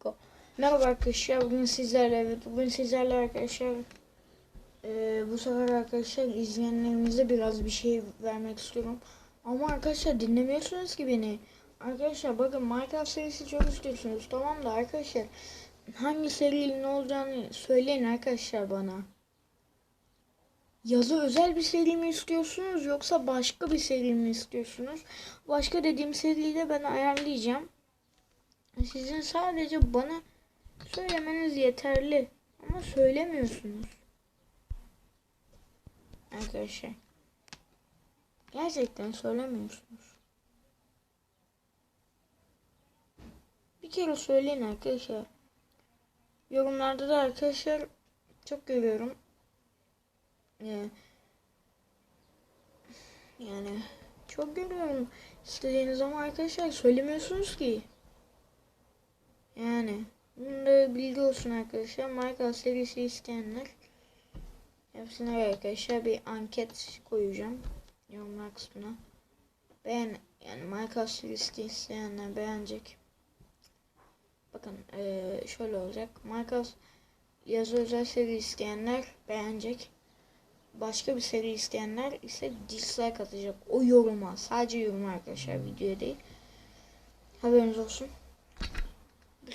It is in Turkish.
Go. Merhaba arkadaşlar. Bugün sizlerle evet bugün sizlerle arkadaşlar eee, bu sefer arkadaşlar izleyenlerimize biraz bir şey vermek istiyorum. Ama arkadaşlar dinlemiyorsunuz ki beni. Arkadaşlar bakın Minecraft serisi çok istiyorsunuz. Tamam da arkadaşlar hangi serinin ne olacağını söyleyin arkadaşlar bana. Yazı özel bir seri mi istiyorsunuz yoksa başka bir seri mi istiyorsunuz? Başka dediğim seriyi de ben ayarlayacağım. Sizin sadece bana söylemeniz yeterli. Ama söylemiyorsunuz. Arkadaşlar. Gerçekten söylemiyorsunuz. Bir kere söyleyin arkadaşlar. Yorumlarda da arkadaşlar çok görüyorum. Ee, yani çok görüyorum. İstediğiniz ama arkadaşlar söylemiyorsunuz ki. Yani bunda bilgi olsun arkadaşlar. Minecraft serisi isteyenler hepsine arkadaşlar bir anket koyacağım yorumlar kısmına. Beğen yani Minecraft serisi isteyenler beğenecek. Bakın eee, şöyle olacak. Minecraft yazı özel seri isteyenler beğenecek. Başka bir seri isteyenler ise dislike atacak. O yoruma. Sadece yoruma arkadaşlar. Videoya değil. Haberiniz olsun.